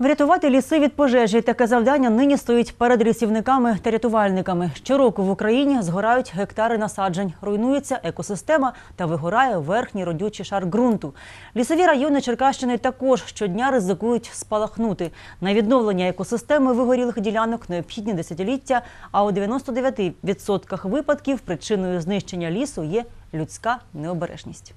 Врятувати ліси від пожежі таке завдання нині стоїть перед лісівниками та рятувальниками. Щороку в Україні згорають гектари насаджень, руйнується екосистема та вигорає верхній родючий шар ґрунту. Лісові райони Черкащини також щодня ризикують спалахнути. На відновлення екосистеми вигорілих ділянок необхідні десятиліття. А у 99% випадків причиною знищення лісу є людська необережність.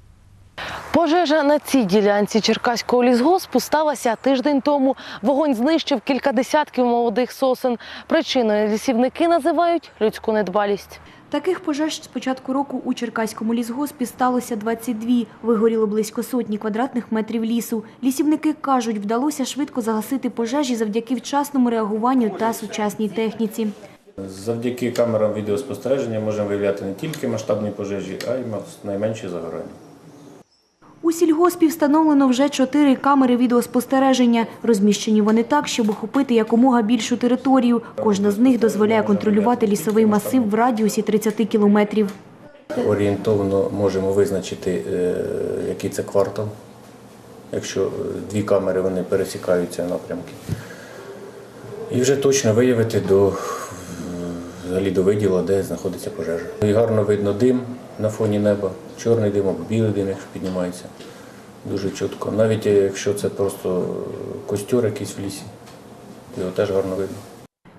Пожежа на цій ділянці Черкаського лісгоспу сталася тиждень тому. Вогонь знищив кілька десятків молодих сосен. Причиною лісівники називають людську недбалість. Таких пожеж з початку року у Черкаському лісгоспі сталося 22. Вигоріло близько сотні квадратних метрів лісу. Лісівники кажуть, вдалося швидко загасити пожежі завдяки вчасному реагуванню та сучасній техніці. Завдяки камерам відеоспостереження можемо виявляти не тільки масштабні пожежі, а й найменші загорання. У сільгоспі встановлено вже чотири камери відеоспостереження. Розміщені вони так, щоб охопити якомога більшу територію. Кожна з них дозволяє контролювати лісовий масив в радіусі 30 кілометрів. Орієнтовно можемо визначити, е, який це квартал, якщо е, дві камери вони пересікаються напрямки. І вже точно виявити до, взагалі до виділа, де знаходиться пожежа. І гарно видно дим на фоні неба, чорний дим або білий дим, якщо піднімається. Дуже чітко. Навіть якщо це просто костюр якийсь в лісі, його теж гарно видно.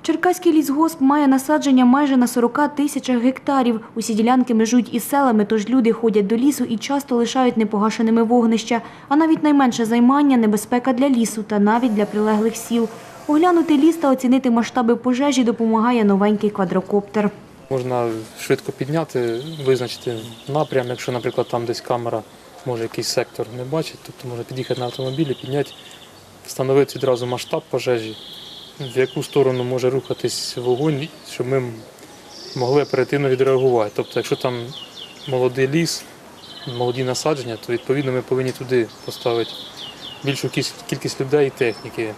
Черкаський лісгосп має насадження майже на 40 тисячах гектарів. Усі ділянки межують із селами, тож люди ходять до лісу і часто лишають непогашеними вогнища. А навіть найменше займання – небезпека для лісу та навіть для прилеглих сіл. Оглянути ліс та оцінити масштаби пожежі допомагає новенький квадрокоптер. Можна швидко підняти, визначити напрям, якщо, наприклад, там десь камера може якийсь сектор не бачить, тобто можна під'їхати на автомобілі, підняти, встановити відразу масштаб пожежі, в яку сторону може рухатись вогонь, щоб ми могли оперативно відреагувати. Тобто, якщо там молодий ліс, молоді насадження, то відповідно ми повинні туди поставити більшу кількість- людей і техніки.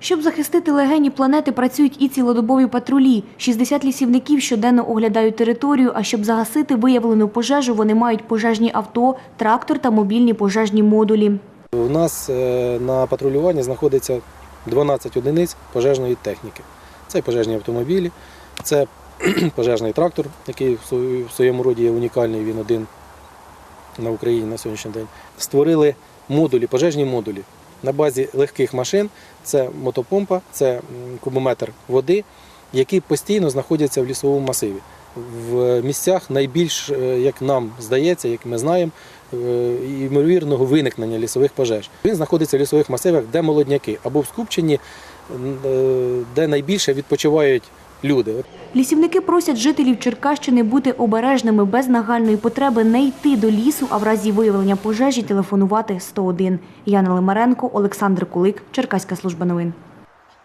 Щоб захистити легені планети, працюють і цілодобові патрулі. 60 лісівників щоденно оглядають територію, а щоб загасити виявлену пожежу, вони мають пожежні авто, трактор та мобільні пожежні модулі. У нас е, на патрулюванні знаходиться 12 одиниць пожежної техніки. Це пожежні автомобілі, це пожежний трактор, який в своєму роді є унікальний, він один на Україні на сьогоднішній день. Створили модулі, пожежні модулі. На базі легких машин це мотопомпа, це кубометр води, які постійно знаходяться в лісовому масиві. В місцях найбільш, е, як нам здається, як ми знаємо, е, ймовірного виникнення лісових пожеж. Він знаходиться в лісових масивах, де молодняки, або в скупченні, е, де найбільше відпочивають люди. Лісівники просять жителів Черкащини бути обережними без нагальної потреби не йти до лісу, а в разі виявлення пожежі телефонувати 101. Яна Лимаренко, Олександр Кулик, Черкаська служба новин.